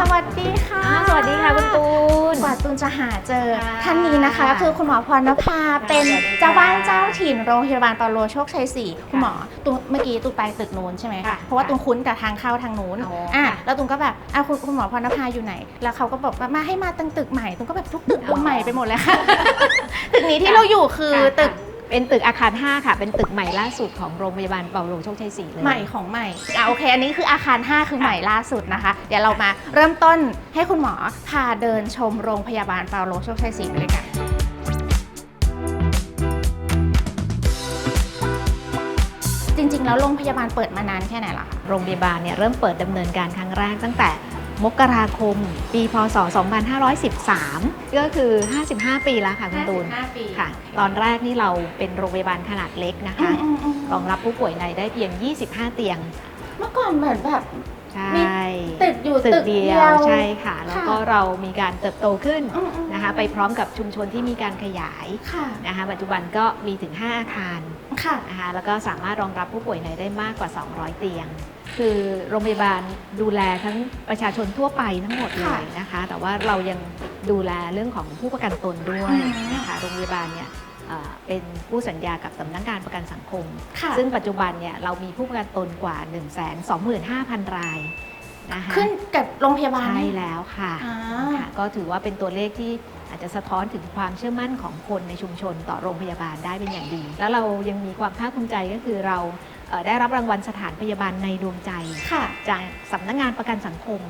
สวัสดีค่ะ สวัสดีค่ะคุณตูน กว่าตูนจะหาเจอ ท่านนี้นะคะ คือคุณหมอพรณภาเป็นเจ้าบ้านเจ้าถิ่นโรงพยาบาลปารโลโชคชัยสี่คุณหมอตูนเมื่อกี้ตูนไปตึกนู้นใช่ไหมเพราะว่าตูนคุ้นกับทางเข้าทางนู้นอะแล้วตูนก็แบบอะคุณคุณหมอพรณภาอยู่ไหน แล้วเขาก็บอกว่ามาให้มาตั้งตึกใหม่ตูนก็แบบทุกตึกใหม่ไปหมดเลยค่ะตึกนี้ที่เราอยู่คือตึก เป็นตึกอาคาร 5 ค่ะ เป็นตึกใหม่ล่าสุดของโรงพยาบาลเปาโลโชคชัย4เลย ใหม่ของใหม่อะโอเค อันนี้คืออาคาร 5 คือใหม่ล่าสุดนะคะ เดี๋ยวเรามาเริ่มต้นให้คุณหมอพาเดินชมโรงพยาบาลเปาโลโชคชัย4ไปเลยกัน จริงๆ แล้วโรงพยาบาลเปิดมานานแค่ไหนล่ะคะ โรงพยาบาลเนี่ยเริ่มเปิดดำเนินการครั้งแรกตั้งแต่ มกราคม ปีพศ 2513 ก็คือ 55 ปีแล้วค่ะคุณตูน55ปี ค่ะ ตอนแรกนี่เราเป็นโรงพยาบาลขนาดเล็กนะคะ อืมอืมรองรับผู้ป่วยในได้เพียง 25 เตียง เมื่อก่อนเหมือนแบบ ใช่มีตึกอยู่ตึตึกกเดีเดียยววใช่ค่ะ แล้วก็เรามีการเติบโตขึ้นอืมอืมนะคะ ไปพร้อมกับชุมชนที่มีการขยายค่ะนะคะ ปัจจุบันก็มีถึง 5 อาคารค่ะนะคะแล้วก็สามารถรองรับผู้ป่วยในได้มากกว่า 200 เตียง คือโรงพยาบาลดูแลทั้งประชาชนทั่วไปทั้งหมดเลยนะคะ แต่ว่าเรายังดูแลเรื่องของผู้ประกันตนด้วยนะคะโรงพยาบาลเนี่ย เอ่อเป็นผู้สัญญากับสำนักงานประกันสังคมค่ะซึ่งปัจจุบันเนี่ยเรามีผู้ประกันตนกว่า 1 2 5 0 0 0 รายนะคะขึ้นกับโรงพยาบาลใช่ไหมแล้วค่ะอ่าค่ะก็ถือว่าเป็นตัวเลขที่อาจจะสะท้อนถึงความเชื่อมั่นของคนในชุมชนต่อโรงพยาบาลได้เป็นอย่างดี แล้วเรายังมีความภาคภูมิใจก็คือเราเอ่อได้รับรางวัลสถานพยาบาลในดวงใจค่ะจากสำนักงานประกันสังคม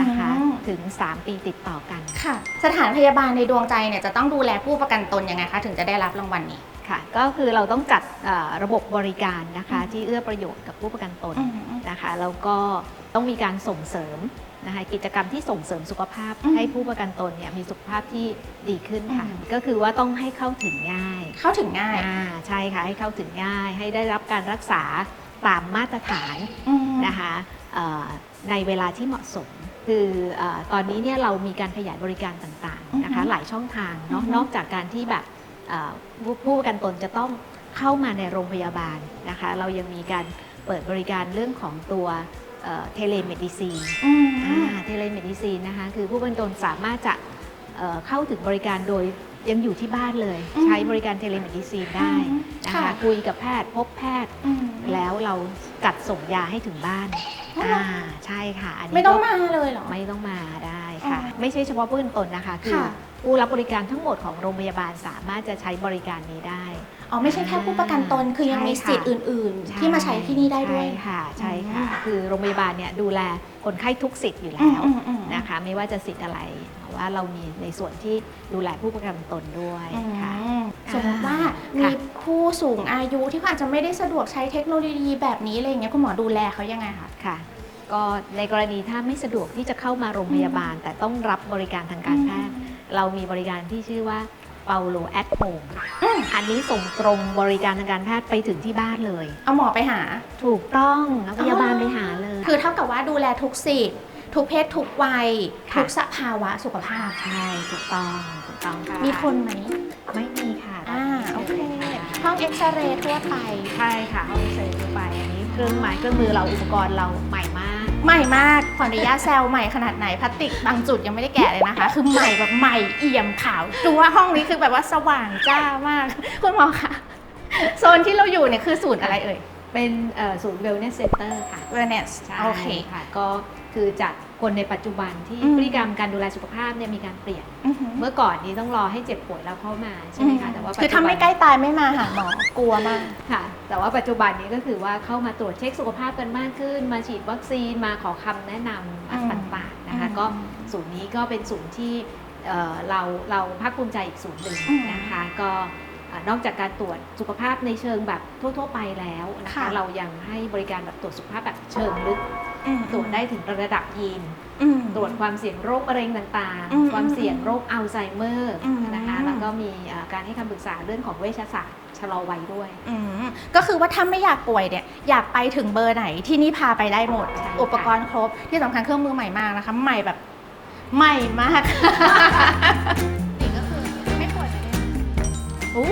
นะคะอืม ถึง 3 ปีติดต่อกัน ค่ะ สถานพยาบาลในดวงใจเนี่ยจะต้องดูแลผู้ประกันตนยังไงคะ ถึงจะได้รับรางวัลนี้ ค่ะ ก็คือเราต้องจัดเอ่อระบบบริการนะคะที่เอื้อประโยชน์กับผู้ประกันตนอืมอืมนะคะแล้วก็ต้องมีการส่งเสริมนะคะกิจกรรมที่ส่งเสริมสุขภาพอืมให้ผู้ประกันตนเนี่ยมีสุขภาพที่ดีขึ้นค่ะอืมก็คือว่าต้องให้เข้าถึงง่าย เข้าถึงง่ายอ่าใช่ค่ะให้เข้าถึงง่าย ให้ได้รับการรักษาตามมาตรฐานอืมนะคะเอ่อในเวลาที่เหมาะสม คือเออตอนนี้เนี่ยเรามีการขยายบริการต่างๆนะคะหลายช่องทางเนาะอือฮึนอกจากการที่แบบเอ่อผู้ผู้ประกันตนจะต้องเข้ามาในโรงพยาบาลนะคะเรายังมีการเปิดบริการเรื่องของตัวเทเลเมดิซีนอืมเทเลเมดิซีนนะคะคือผู้ประกันตนสามารถจะเอ่อเข้าถึงบริการโดย ยังอยู่ที่บ้านเลย อืมใช้บริการเทเลเมดิซีนได้อืมนะค่ะคะคุยกับแพทย์พบแพทย์อืมแล้วเราจัดส่งยาให้ถึงบ้านอ๋อเหรออ่าใช่ค่ะ อันนี้ไม่ต้องก็มาเลยเหรอ ไม่ต้องมาได้ค่ะ อ๋อไม่ใช่เฉพาะผู้ประกันตนนะคะ คือค่ะ ผู้รับบริการทั้งหมดของโรงพยาบาลสามารถจะใช้บริการนี้ได้ อ๋อไม่ใช่แค่ผู้ประกันตนคือยังมีใช่ค่ะสิทธิ์อื่น ๆ ที่มาใช้ที่นี่ได้ด้วยใช่ค่ะใช่ค่ะอืมคือโรงพยาบาลเนี่ยดูแลคนไข้ทุกสิทธิ์อยู่อืแล้มวอืมอืมนะคะ ไม่ว่าจะสิทธิ์อะไรแต่ว่าเรามีในส่วนที่ดูแลผู้ประกันตนด้วยอืมค่ะสมมติว่าค่ะมีผู้สูงอายุที่เขาอาจจะไม่ได้สะดวกใช้เทคโนโลยีแบบนี้อะไรอย่างเงี้ยคุณหมอดูแลเขายังไงคะค่ะก็ในกรณีถ้าไม่สะดวกที่จะเข้ามาโรงพยาบาล แต่ต้องรับบริการทางการแพทย์ เรามีบริการที่ชื่อว่าเปาโลแอ h โฮมอืมอันนี้ส่งตรงบริการทางการแพทย์ไปถึงที่บ้านเลย เอาหมอไปหา ถูกต้องเอาพยาบาลอ๋อไปหาเลย คือเท่ากับว่าดูแลทุกสิทธิ์ทุกเพศทุกวัย ค่ะ ทุกสภาวะสุขภาพ ใช่ถูกต้องถูกต้องค่ะมีคนไหมไม่มีค่ะอ่าโอเคค่ะห้องเอ็กซเรย์ทั่วไป ใช่ค่ะห้องเซลล์ทั่วไปอันนี้เครื่องไม้เครื่องมือเราอุปกรณ์เราใหม่มาก ใหม่มากขออนุญาตแซวใหม่ขนาดไหนพลาสติกบางจุดยังไม่ได้แกะเลยนะคะ คือใหม่แบบใหม่เอี่ยมขาวจัวห้องนี้คือแบบว่าสว่างจ้ามาก คุณหมอคะโซนที่เราอยู่เนี่ยคือศูนย์อะไรเอ่ย เป็นเอ่อศูนย์ wellness center ค่ะ wellness ใช่โอเค ค่ะ ก็คือจาก คนในปัจจุบันที่อืมพฤติกรรมการดูแลสุขภาพเนี่ยมีการเปลี่ยน อือหือเมื่อก่อนนี้ต้องรอให้เจ็บป่วยแล้วเข้ามาใช่ไหมคะแต่ว่าคือถ้าไม่ใกล้ตายไม่มาหาหมอกลัวมาก ค่ะ แต่ว่าปัจจุบันนี้ก็คือว่าเข้ามาตรวจเช็คสุขภาพกันมากขึ้น มาฉีดวัคซีนมาขอคำแนะนอืมำต่างๆนะคะ อืมก็ศูนย์นี้ก็เป็นศูนย์ที่เอ่อเราเราภาคภูมิใจอีกศูนย์หนึ่งอืมนะคะ ก็เอ่อนอกจากการตรวจสุขภาพในเชิงแบบทั่ว ๆ ไปแล้วนะคะ ค่ะ เรายังให้บริการแบบตรวจสุขภาพแบบเชิงลึกอืม ตรวจได้ถึงระดับยีนอืมตรวจความเสี่ยงโรคมะเร็งต่างอืมๆความเสี่ยงโรคอัลไซเมอร์อืมนะคะแล้วก็มีเอ่อการให้คำปรึกษาเรื่องของเวชศาสตร์ชะลอวัยด้วยอืมก็คือว่าถ้าไม่อยากป่วยเนี่ยอยากไปถึงเบอร์ไหนที่นี่พาไปได้หมดใช่ค่ะอุปกรณ์ครบที่สำคัญเครื่องมือใหม่มากนะคะ ใหม่แบบใหม่มากนี่ก็คือไม่ป่วยเลยโอ้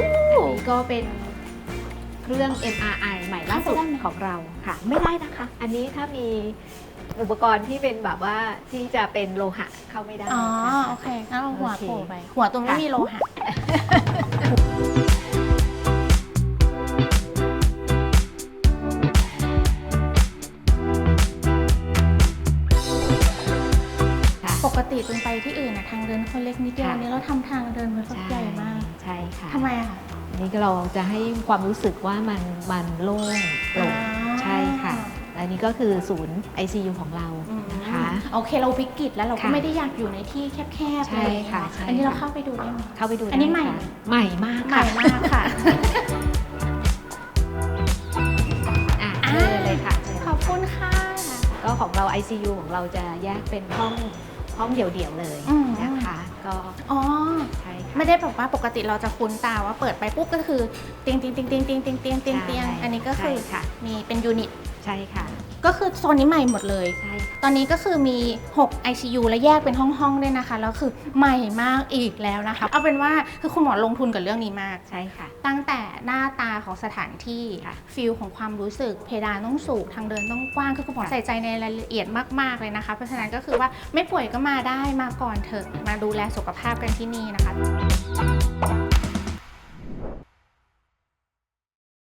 ก็เป็นเค รื่อง MRI ใหม่ล่าสุดเข้าไปได้ไหมของเราค่ะ ไม่ได้นะคะ อันนี้ถ้ามีอุปกรณ์ที่เป็นแบบว่าที่จะเป็นโลหะเข้าไม่ได้อ๋อ นะคะ โอเคงั้นเราหัววโอเคโผล่ไป หัวตรงไม่ค่ะมีโลหะ ค่ะปกติตุนไปที่อื่นนะทางเดินคนเล็กนิดเดียวค่ะ อันนี้เราทำทางเดินมันก็ใหญ่มากใช่ค่ะ ทำไมอะคะอั นนี้ก็เราจะให้ความรู้สึกว่ามันมันโล่งโปร่งอ่าใช่ค่ะ อันนี้ก็คือศูนย์ ICU ของเราอืมนะคะ โอเคเราวิกฤตแล้วเราก็ค่ะไม่ได้อยากอยู่ในที่แคบๆใช่เลยค่ะใช่อันนี้เราค่ะเข้าไปดูได้ไหมเข้าไปดูอันนี้ได้ใหม่ค่ะใหม่มากใหม่ค่ะมากค่ะอะเชิญเลยค่ะเชิญขอบคุณค่ะ ก็ของเรา ICU ของเราจะแยกเป็นห้อง ห้องเดี่ยวๆเลยอืม นะคะ ก็อ๋อ ใช่ค่ะ ไม่ได้แบบว่าปกติเราจะคุ้นตาว่าเปิดไปปุ๊บก็คือเตียงเตียงเตียงเตียงเตียงเตียงเตียงเตียงเตียงใช่อันนี้ก็คือใช่ค่ะ มีเป็นยูนิต ใช่ค่ะ ก็คือโซนนี้ใหม่หมดเลย ใช่ ตอนนี้ก็คือมี 6 ICU และแยกเป็นห้องๆด้วยนะคะ แล้วคือใหม่มากอีกแล้วนะคะ เอาเป็นว่าคือคุณหมอลงทุนกับเรื่องนี้มาก ใช่ค่ะ ตั้งแต่หน้าตาของสถานที่ค่ะฟิลของความรู้สึก เพดานต้องสูงทางเดินต้องกว้างคือคุณหมอค่ะใส่ใจในรายละเอียดมากๆเลยนะคะ เพราะฉะนั้นก็คือว่าไม่ป่วยก็มาได้มาก่อนเถอะมาดูแลสุขภาพกันที่นี่นะคะ